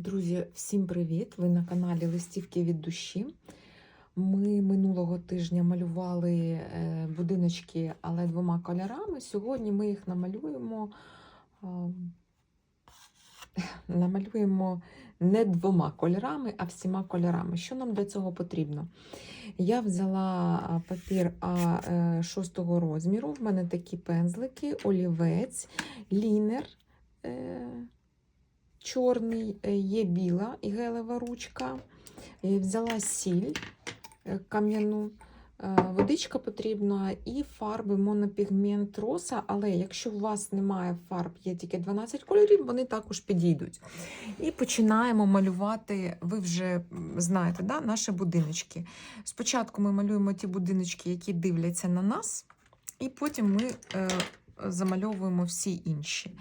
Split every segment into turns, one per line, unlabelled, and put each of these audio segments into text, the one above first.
Друзі, всім привіт! Ви на каналі Листівки від душі. Ми минулого тижня малювали е, будиночки, але двома кольорами. Сьогодні ми їх намалюємо. е, Намалюємо не двома кольорами, а всіма кольорами. Що нам для цього потрібно? Я взяла папір А6 розміру. В мене такі пензлики, олівець, лінер. Чорний, е, є біла і гелева ручка. Е, Взяла сіль е, кам'яну, водичка потрібна і фарби монопігмент роса. Але якщо у вас немає фарб, є тільки 12 кольорів, вони також підійдуть. І починаємо малювати, ви вже знаєте, да, наші будиночки. Спочатку ми малюємо ті будиночки, які дивляться на нас, і потім ми замальовуємо всі інші.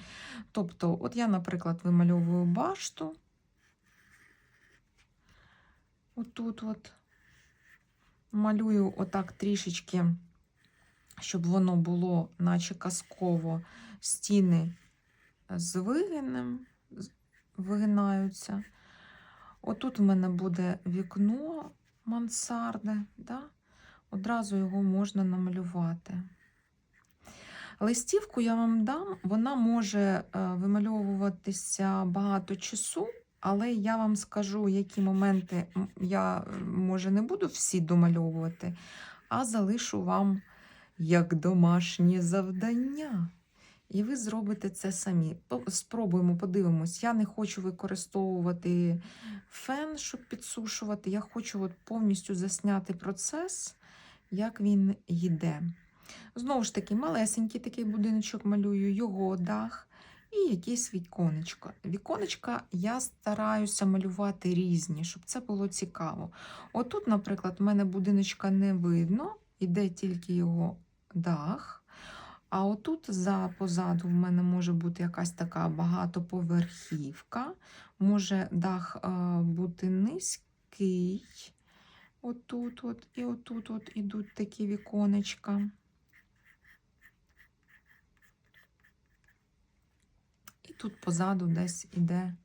Тобто, от я, наприклад, вимальовую башту. Отут от малюю отак трішечки, щоб воно було, наче казково, стіни з вигинем вигинаються. Отут в мене буде вікно мансарди, да? одразу його можна намалювати. Листівку я вам дам, вона може е, вимальовуватися багато часу, але я вам скажу, які моменти я, е, може, не буду всі домальовувати, а залишу вам як домашнє завдання. І ви зробите це самі. Спробуємо, подивимось. Я не хочу використовувати фен, щоб підсушувати. Я хочу от повністю засняти процес, як він йде. Знову ж таки, малесенький такий будиночок малюю, його дах і якесь віконечко. Віконечка я стараюся малювати різні, щоб це було цікаво. Отут, наприклад, в мене будиночка не видно, іде тільки його дах. А отут за позаду в мене може бути якась така багатоповерхівка. Може дах е, бути низький. Отут, от, і отут от ідуть такі віконечка. І тут позаду десь іде.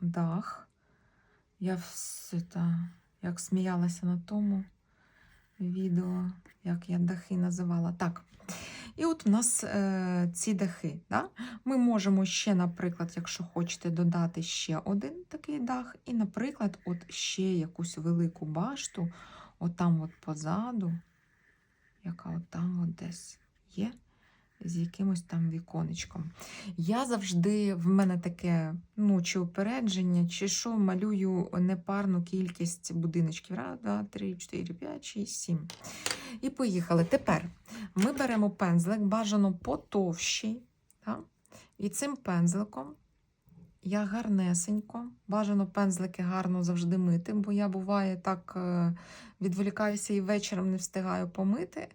Дах. Я все та, як сміялася на тому відео, як я дахи називала. Так. І от у нас е, ці дахи. Да? Ми можемо ще, наприклад, якщо хочете, додати ще один такий дах, і, наприклад, от ще якусь велику башту, отам от позаду, яка от там от десь є, з якимось там віконечком. Я завжди, в мене таке, ну, чи упередження, чи що, малюю непарну кількість будиночків. Раз, два, три, чотири, п'ять, шість, сім. І поїхали. Тепер ми беремо пензлик, бажано потовщий. Так? І цим пензликом я гарнесенько, бажано пензлики гарно завжди мити, бо я буває так е, відволікаюся і вечором не встигаю помити,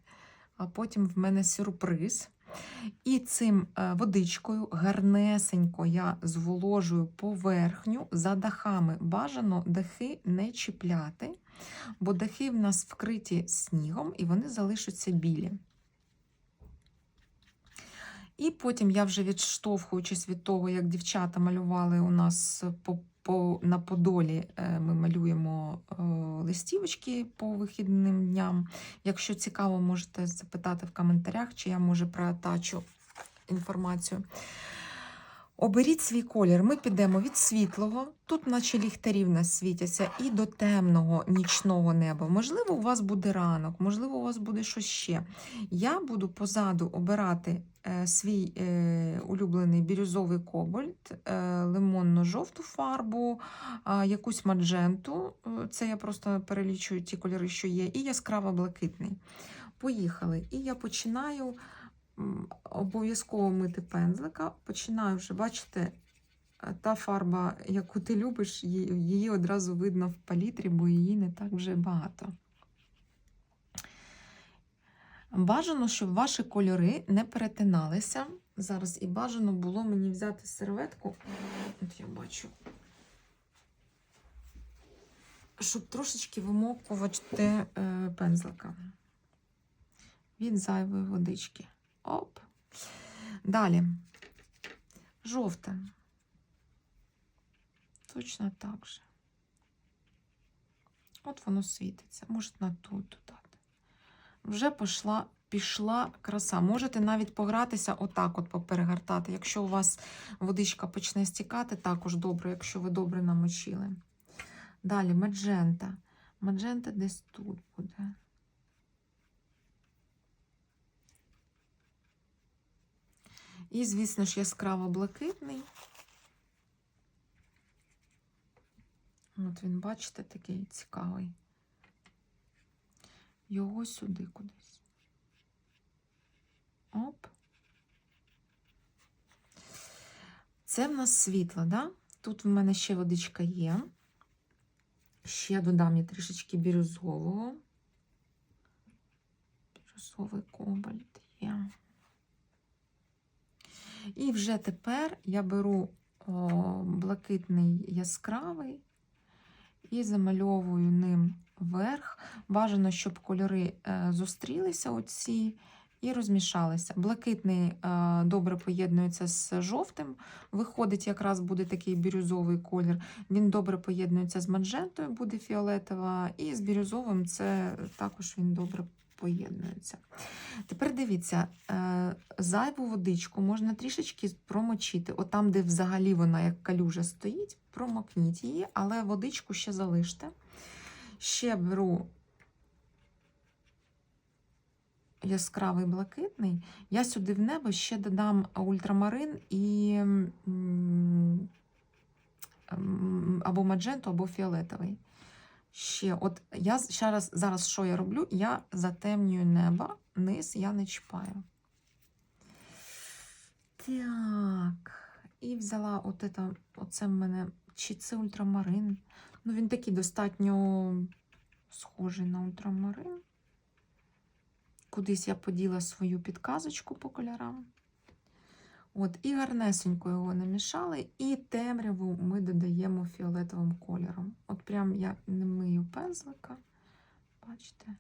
а потім в мене сюрприз. І цим е, водичкою гарнесенько я зволожую поверхню за дахами. Бажано дахи не чіпляти, бо дахи в нас вкриті снігом і вони залишаться білі. І потім я вже відштовхуючись від того, як дівчата малювали у нас по, по, на Подолі, е, ми малюємо е, листівочки по вихідним дням. Якщо цікаво, можете запитати в коментарях, чи я може проатачу інформацію. Оберіть свій колір. Ми підемо від світлого, тут, наче ліхтарі в нас світяться, і до темного нічного неба. Можливо, у вас буде ранок, можливо, у вас буде щось ще. Я буду позаду обирати е, свій е, улюблений бірюзовий кобальт, е, лимонно-жовту фарбу, е, якусь мадженту. е, Це я просто перелічую ті кольори, що є, і яскраво-блакитний. Поїхали. І я починаю обов'язково мити пензлика. Починаю вже, бачите, е, та фарба, яку ти любиш, її одразу видно в палітрі, бо її не так вже багато. Бажано, щоб ваші кольори не перетиналися. Зараз і бажано було мені взяти серветку. От я бачу. Щоб трошечки вимокувати е, пензлика від зайвої водички. Оп. Далі. Жовте. Точно так же. От воно світиться. Можете на тут додати. Вже пішла, пішла краса. Можете навіть погратися, отак от поперегортати. Якщо у вас водичка почне стікати, також добре, якщо ви добре намочили. Далі маджента. Маджента десь тут буде. І, звісно ж, яскраво блакитний. От він, бачите, такий цікавий. Його сюди кудись. Оп. Це в нас світло, да? Тут в мене ще водичка є. Ще додам я трішечки бірюзового. Бірюзовий кобальт є. І вже тепер я беру о, блакитний яскравий і замальовую ним верх. Бажано, щоб кольори е, зустрілися оці і розмішалися. Блакитний е, добре поєднується з жовтим. Виходить, якраз буде такий бірюзовий колір. Він добре поєднується з маджентою, буде фіолетова, і з бірюзовим це також він добре поєднується. Тепер дивіться, е, зайву водичку можна трішечки промочити. От там, де взагалі вона як калюжа стоїть, промокніть її, але водичку ще залиште. Ще беру яскравий блакитний. Я сюди в небо ще додам ультрамарин і або мадженту, або фіолетовий. Ще, от я ще раз, зараз що я роблю? Я затемнюю небо, низ я не чіпаю. Так, і взяла от это, оце в мене, чи це ультрамарин. Ну, він такий достатньо схожий на ультрамарин. Кудись я поділа свою підказочку по кольорам. От, і гарнесенько його намішали, і темряву ми додаємо фіолетовим кольором. От прям я не мию пензлика. Бачите?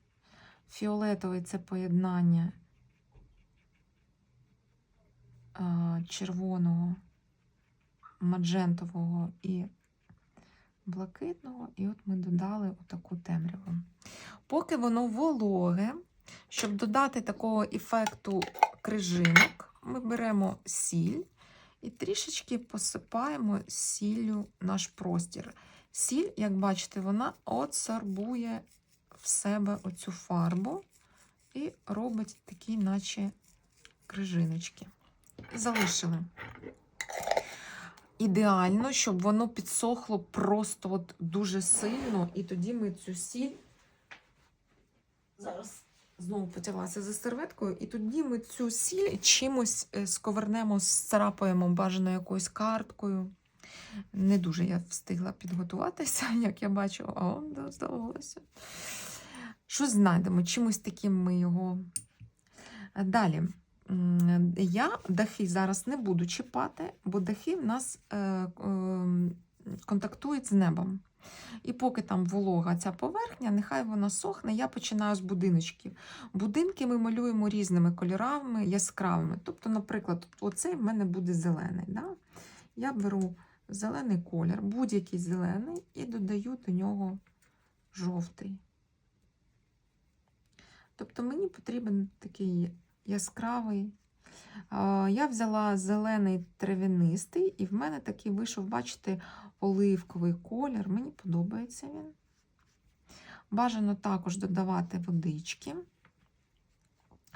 Фіолетовий це поєднання червоного, маджентового і блакитного. І от ми додали отаку темряву. Поки воно вологе, щоб додати такого ефекту крижинок, ми беремо сіль і трішечки посипаємо сіллю наш простір. Сіль, як бачите, вона отсорбує в себе оцю фарбу і робить такі, наче крижиночки. Залишили. Ідеально, щоб воно підсохло просто от дуже сильно, і тоді ми цю сіль зараз знову потяглася за серветкою, і тоді ми цю сіль чимось е, сковернемо, сцарапаємо бажано якоюсь карткою. Не дуже я встигла підготуватися, як я бачу, да, здавалося. Щось знайдемо, чимось таким ми його. Далі. Я дахи зараз не буду чіпати, бо дахи в нас е, е, контактують з небом. І поки там волога ця поверхня, нехай вона сохне, я починаю з будиночків. Будинки ми малюємо різними кольорами, яскравими. Тобто, наприклад, оцей в мене буде зелений. Да? Я беру зелений колір, будь-який зелений, і додаю до нього жовтий. Тобто мені потрібен такий яскравий. Я взяла зелений травянистий, і в мене такий вийшов, бачите, оливковий колір. Мені подобається він. Бажано також додавати водички,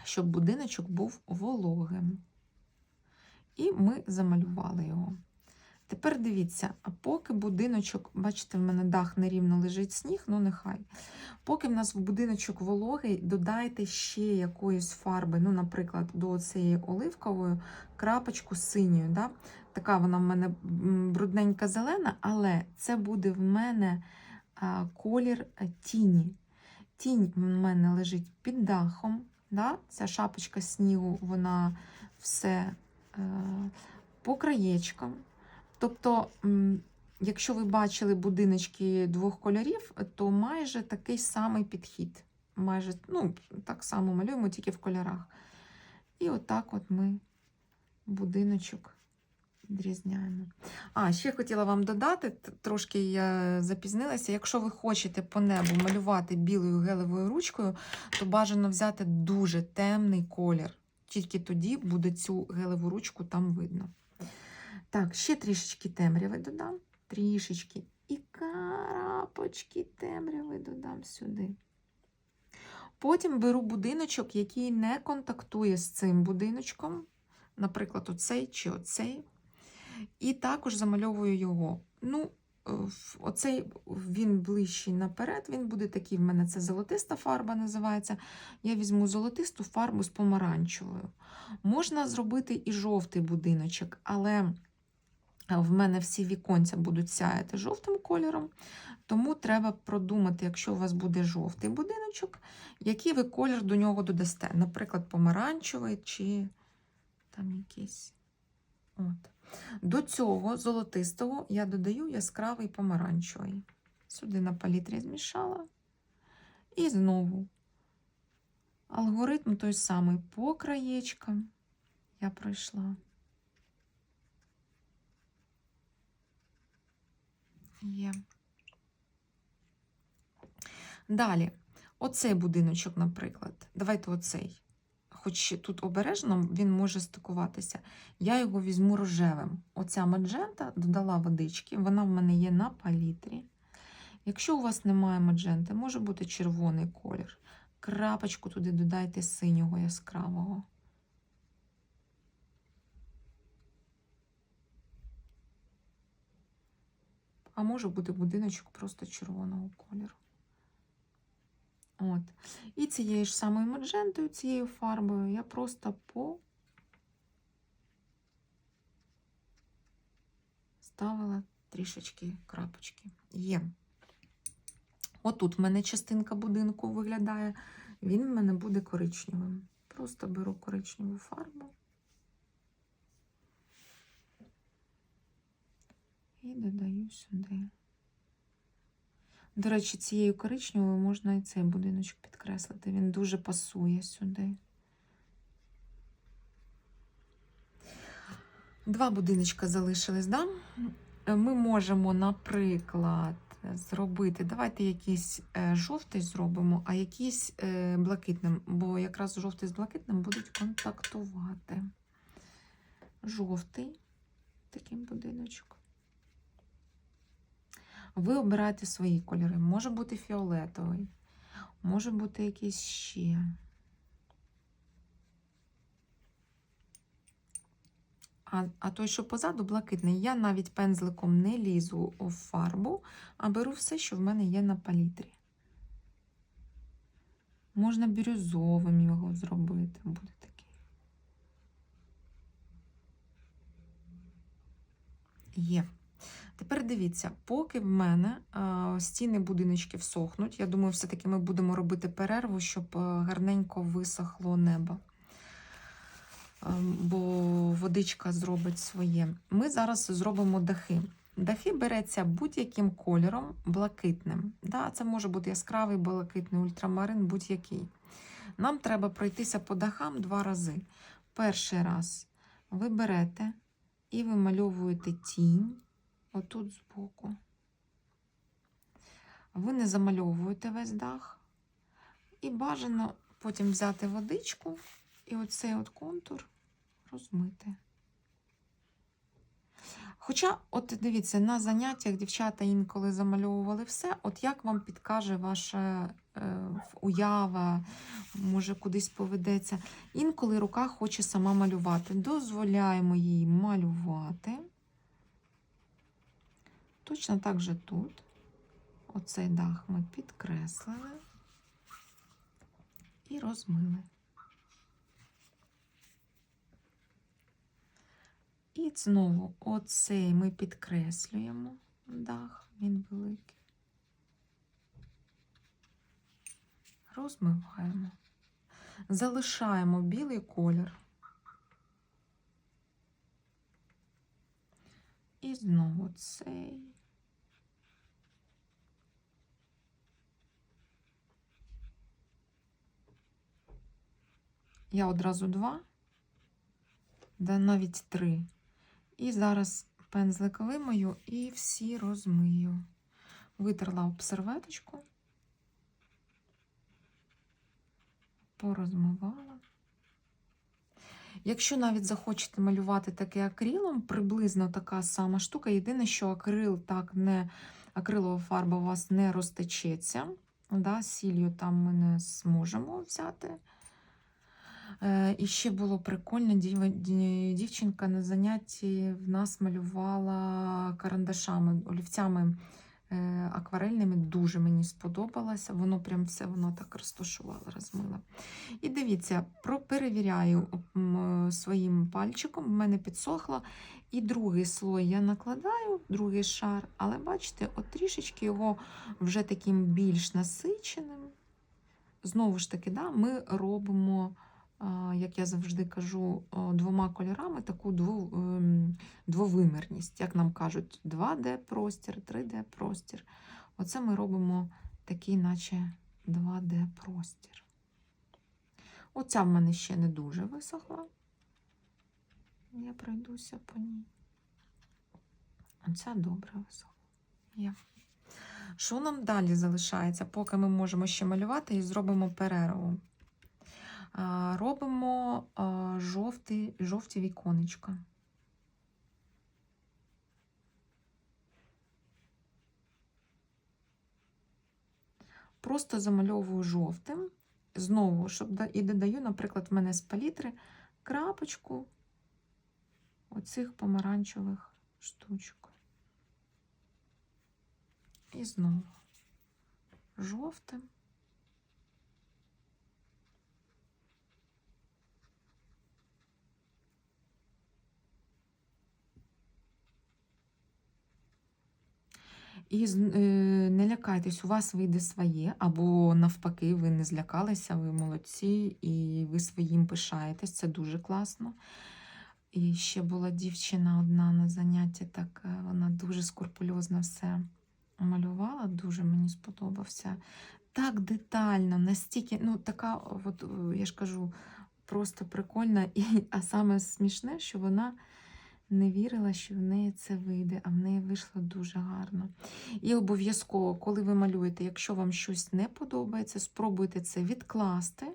щоб будиночок був вологим. І ми замалювали його. Тепер дивіться, а поки будиночок, бачите, в мене дах нерівно лежить сніг, ну нехай. Поки в нас в будиночок вологий, додайте ще якоїсь фарби, ну, наприклад, до цієї оливкової крапочку синьою. Да? Така вона в мене брудненька зелена, але це буде в мене колір тіні. Тінь в мене лежить під дахом. Да? Ця шапочка снігу, вона все е, по краєчкам. Тобто, якщо ви бачили будиночки двох кольорів, то майже такий самий підхід. Майже, ну, так само малюємо, тільки в кольорах. І отак от ми будиночок відрізняємо. А, ще хотіла вам додати, трошки я запізнилася. Якщо ви хочете по небу малювати білою гелевою ручкою, то бажано взяти дуже темний колір. Тільки тоді буде цю гелеву ручку там видно. Так, ще трішечки темряви додам. Трішечки. І карапочки темряви додам сюди. Потім беру будиночок, який не контактує з цим будиночком, наприклад, оцей чи оцей. І також замальовую його. Ну, е, оцей він ближчий наперед, він буде такий, в мене це золотиста фарба називається. Я візьму золотисту фарбу з помаранчевою. Можна зробити і жовтий будиночок, але в мене всі віконця будуть сяяти жовтим кольором. Тому треба продумати, якщо у вас буде жовтий будиночок, який ви колір до нього додасте. Наприклад, помаранчевий чи там якийсь. От. До цього золотистого я додаю яскравий помаранчевий. Сюди на палітрі змішала. І знову алгоритм той самий по краєчкам я пройшла. Є. Далі, оцей будиночок, наприклад. Давайте оцей. Хоч тут обережно він може стикуватися. Я його візьму рожевим. Оця маджента додала водички, вона в мене є на палітрі. Якщо у вас немає мадженти, може бути червоний колір. Крапочку туди додайте синього яскравого. А може бути будиночок просто червоного кольору. От. І цією ж самою маджентою, цією фарбою я просто по ставила трішечки крапочки. Є. Отут в мене частинка будинку виглядає, він в мене буде коричневим. Просто беру коричневу фарбу і додаю сюди. До речі, цією коричневою можна і цей будиночок підкреслити. Він дуже пасує сюди. Два будиночка залишились, да? Ми можемо, наприклад, зробити. Давайте якийсь е, жовтий зробимо, а якийсь е, блакитним, бо якраз жовтий з блакитним будуть контактувати. Жовтий такий будиночок. Ви обираєте свої кольори. Може бути фіолетовий, може бути якийсь ще. А, а той, що позаду, блакитний, я навіть пензликом не лізу в фарбу, а беру все, що в мене є на палітрі. Можна бірюзовим його зробити, буде такий. Є. Тепер дивіться, поки в мене стіни будиночки всохнуть, я думаю, все-таки ми будемо робити перерву, щоб гарненько висохло небо. Бо водичка зробить своє. Ми зараз зробимо дахи. Дахи береться будь-яким кольором блакитним. Да, це може бути яскравий блакитний ультрамарин, будь-який. Нам треба пройтися по дахам два рази. Перший раз ви берете і вимальовуєте тінь отут збоку. Ви не замальовуєте весь дах. І бажано потім взяти водичку і оцей от контур розмити. Хоча, от дивіться, на заняттях дівчата інколи замальовували все, от як вам підкаже ваша е, уява, може кудись поведеться. Інколи рука хоче сама малювати. Дозволяємо їй малювати. Точно так же тут. Оцей дах ми підкреслили і розмили. І знову оцей ми підкреслюємо дах, він великий. Розмиваємо. Залишаємо білий колір. І знову цей. Я одразу два. да навіть три. І зараз пензлик вимою і всі розмию. Витерла об серветочку, порозмивала. Якщо навіть захочете малювати таке акрилом, приблизно така сама штука. Єдине, що акрил так не акрилова фарба у вас не розтечеться. Да, сіллю там ми не зможемо взяти. І ще було прикольно, дів- дівчинка на занятті в нас малювала карандашами, олівцями е, акварельними. Дуже мені сподобалося. Воно прям все воно так розташувало, розмила. І дивіться, перевіряю своїм пальчиком, в мене підсохло. І другий слой я накладаю, другий шар, але бачите, от трішечки його вже таким більш насиченим. Знову ж таки, да, ми робимо, як я завжди кажу, двома кольорами таку ем, двовимірність. Як нам кажуть, 2D простір, 3D простір. Оце ми робимо такий, наче 2D простір. Оця в мене ще не дуже висохла. Я пройдуся по ній. Оця добре висохла. Є. Що нам далі залишається, поки ми можемо ще малювати і зробимо перерву? Робимо жовті, жовті віконечка. Просто замальовую жовтим. Знову, щоб і додаю, наприклад, в мене з палітри крапочку оцих помаранчевих штучок. І знову жовтим. І е, не лякайтесь, у вас вийде своє, або навпаки, ви не злякалися, ви молодці, і ви своїм пишаєтесь, це дуже класно. І ще була дівчина одна на занятті, так е, вона дуже скрупульозно все малювала, дуже мені сподобався. Так детально, настільки, ну така, от е, я ж кажу, просто прикольна. І, а саме смішне, що вона не вірила, що в неї це вийде, а в неї вийшло дуже гарно. І обов'язково, коли ви малюєте, якщо вам щось не подобається, спробуйте це відкласти.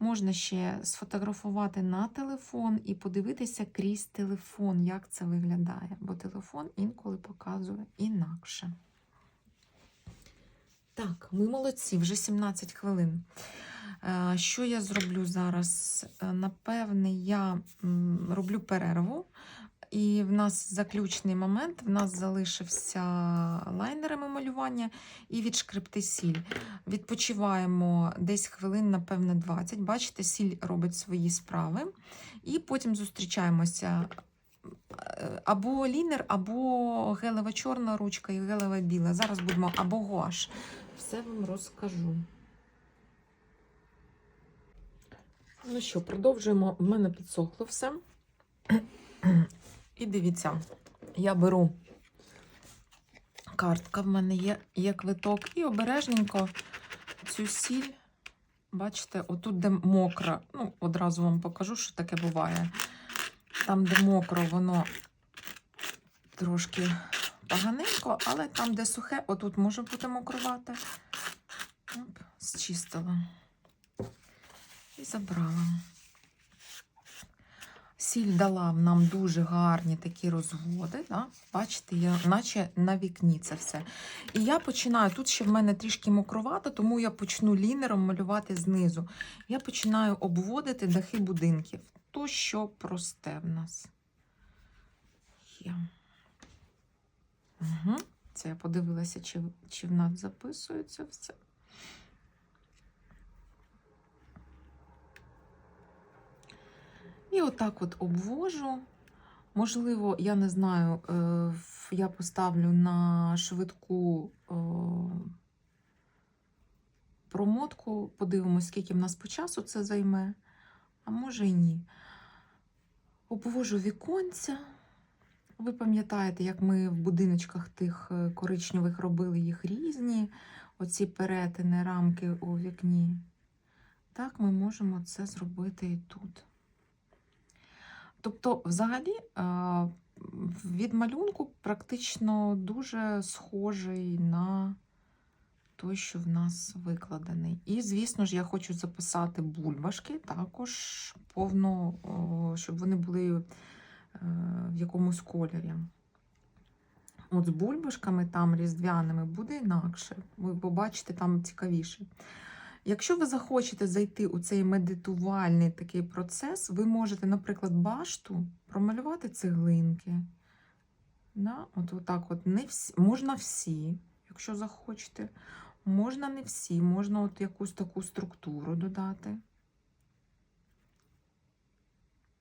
Можна ще сфотографувати на телефон і подивитися крізь телефон, як це виглядає, бо телефон інколи показує інакше. Так, ми молодці, вже 17 хвилин. Е, Що я зроблю зараз? Е, Напевне, я роблю перерву. І в нас заключний момент, в нас залишився лайнерами малювання і відшкребти сіль. Відпочиваємо десь хвилин, напевне, 20. Бачите, сіль робить свої справи. І потім зустрічаємося або лінер, або гелева чорна ручка і гелева біла. Зараз будемо або гуаш. Все вам розкажу. Ну що, продовжуємо. У мене підсохло все. І дивіться, я беру картка, в мене є, є квиток, і обережненько цю сіль, бачите, отут, де мокро, ну, одразу вам покажу, що таке буває. Там, де мокро, воно трошки поганенько, але там, де сухе, отут може бути мокрувати. Оп, зчистила. І забрала. Сіль дала нам дуже гарні такі розводи. Да? Бачите, я, наче на вікні це все. І я починаю, тут ще в мене трішки мокровато, тому я почну лінером малювати знизу. Я починаю обводити дахи будинків. То, що просте в нас. Є. Угу. Це я подивилася, чи, чи в нас записується все. І отак от обвожу. Можливо, я не знаю, е, я поставлю на швидку е, промотку, подивимось, скільки в нас по часу це займе, а може і ні. Обвожу віконця. Ви пам'ятаєте, як ми в будиночках тих е, коричневих робили їх різні, оці перетини, рамки у вікні. Так, ми можемо це зробити і тут. Тобто, взагалі, від малюнку практично дуже схожий на той, що в нас викладений. І, звісно ж, я хочу записати бульбашки також повно, щоб вони були е, в якомусь кольорі. От з бульбашками там різдвяними буде інакше. Ви побачите там цікавіше. Якщо ви захочете зайти у цей медитувальний такий процес, ви можете, наприклад, башту промалювати цеглинки. Да? От, отак от не всі, можна всі, якщо захочете. Можна не всі, можна от якусь таку структуру додати.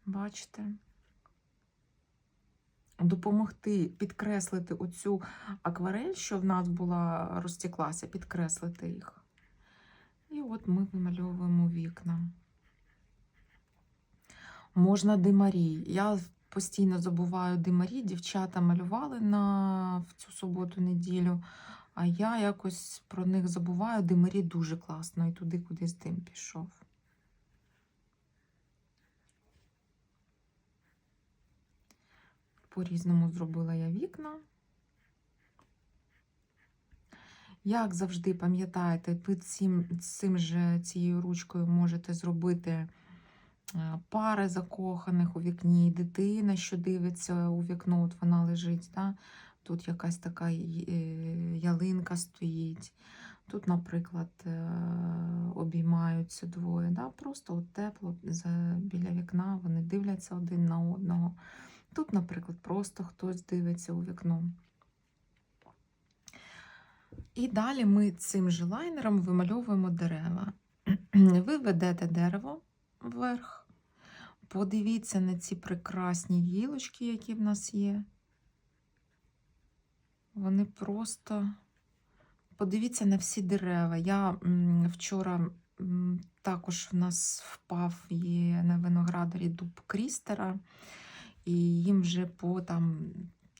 Бачите? Допомогти підкреслити оцю акварель, що в нас була розтеклася, підкреслити їх. І от ми вимальовуємо вікна. Можна димарі. Я постійно забуваю димарі. Дівчата малювали на в цю суботу-неділю, а я якось про них забуваю. Димарі дуже класно, і туди кудись дим пішов. По-різному зробила я вікна. Як завжди, пам'ятаєте, ви цим, цим же цією ручкою можете зробити е, пари закоханих у вікні, дитина, що дивиться у вікно, от вона лежить. Да? Тут якась така е, ялинка стоїть. Тут, наприклад, е, обіймаються двоє. Да? Просто от тепло біля вікна, вони дивляться один на одного. Тут, наприклад, просто хтось дивиться у вікно. І далі ми цим же лайнером вимальовуємо дерева. Ви ведете дерево вверх. Подивіться на ці прекрасні гілочки, які в нас є. Вони просто. Подивіться на всі дерева. Я вчора також в нас впав є на виноградарі дуб Крістера, і їм вже по там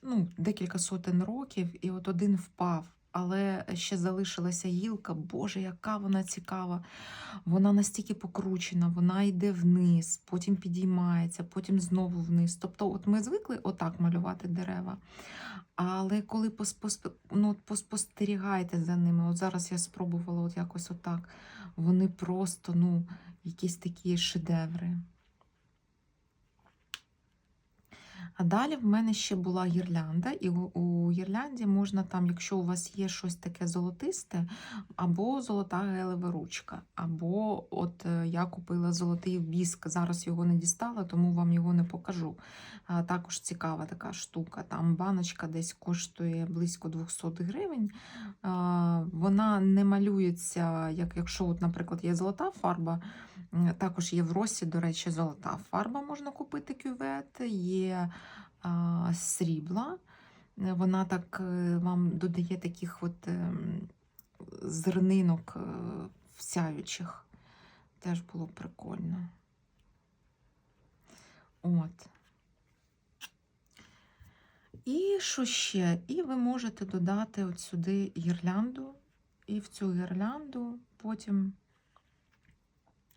ну, декілька сотень років, і от один впав. Але ще залишилася гілка. Боже, яка вона цікава. Вона настільки покручена, вона йде вниз, потім підіймається, потім знову вниз. Тобто, от ми звикли отак малювати дерева. Але коли поспос- ну, от поспостерігайте за ними, от зараз я спробувала от якось отак, вони просто ну, якісь такі шедеври. А далі в мене ще була гірлянда, і у, гірлянді можна там, якщо у вас є щось таке золотисте, або золота гелева ручка, або от е, я купила золотий віск, зараз його не дістала, тому вам його не покажу. Також цікава така штука. Там баночка десь коштує близько 200 гривень. Вона не малюється, як якщо, от, наприклад, є золота фарба. Також є в Росі, до речі, золота фарба можна купити кювет, є а, срібла. Вона так е, вам додає таких от ем, зернинок е, сяючих. Теж було прикольно. От. І що ще? І ви можете додати от сюди гірлянду, і в цю гірлянду потім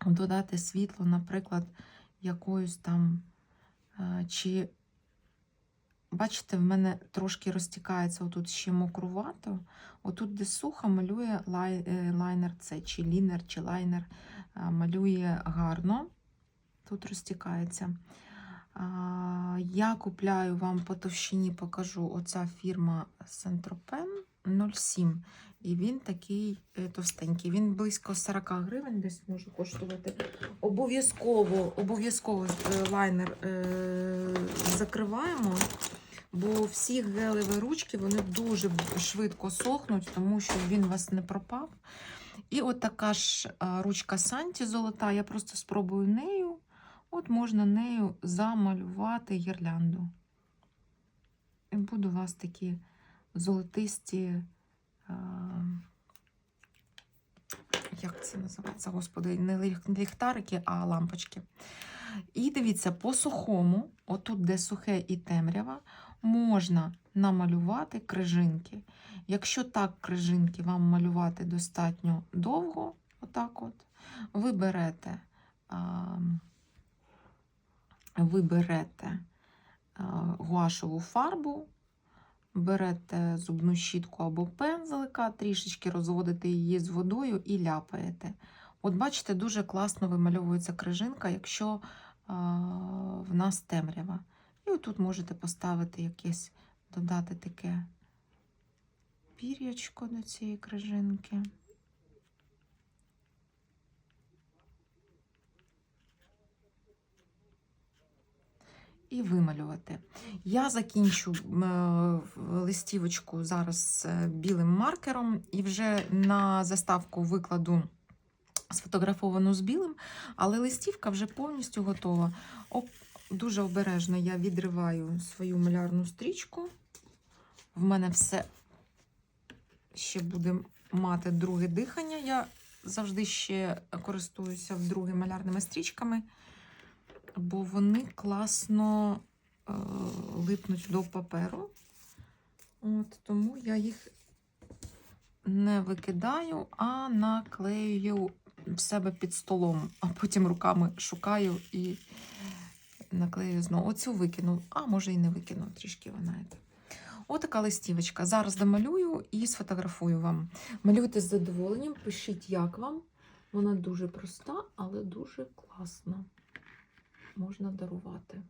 додати світло, наприклад, якоюсь там, е, чи, бачите, в мене трошки розтікається отут ще мокрувато. Отут, де сухо, малює лай, е, лайнер це, чи лінер, чи лайнер, е, малює гарно. Тут розтікається. Я купляю вам по товщині, покажу оця фірма Сентропен 07. І він такий е, товстенький. Він близько 40 гривень десь може коштувати. Обов'язково обов'язково е, лайнер е, закриваємо, бо всі гелеві ручки вони дуже швидко сохнуть, тому що він у вас не пропав. І от така ж ручка Санті золота. Я просто спробую нею. От можна нею замалювати гірлянду. І буде у вас такі золотисті. а, Як це називається, господи, не ліхтарики, а лампочки. І дивіться, по сухому, отут, де сухе і темрява, можна намалювати крижинки. Якщо так крижинки вам малювати достатньо довго, отак от, ви берете а, ви берете е, гуашеву фарбу, берете зубну щітку або пензлика, трішечки розводите її з водою і ляпаєте. От бачите, дуже класно вимальовується крижинка, якщо е, в нас темрява. І отут можете поставити якесь, додати таке пір'ячко до цієї крижинки. І вималювати. Я закінчу е, листівочку зараз е, білим маркером і вже на заставку викладу сфотографовану з білим, але листівка вже повністю готова. Дуже обережно я відриваю свою малярну стрічку. В мене все ще буде мати друге дихання. Я завжди ще користуюся вдруге малярними стрічками, бо вони класно е, липнуть до паперу. От, тому я їх не викидаю, а наклею в себе під столом, а потім руками шукаю і наклею знову. Оцю викину, а може і не викину, трішки вона. Отака листівочка. Зараз домалюю і сфотографую вам. Малюйте з задоволенням, пишіть, як вам. Вона дуже проста, але дуже класна. Можна дарувати.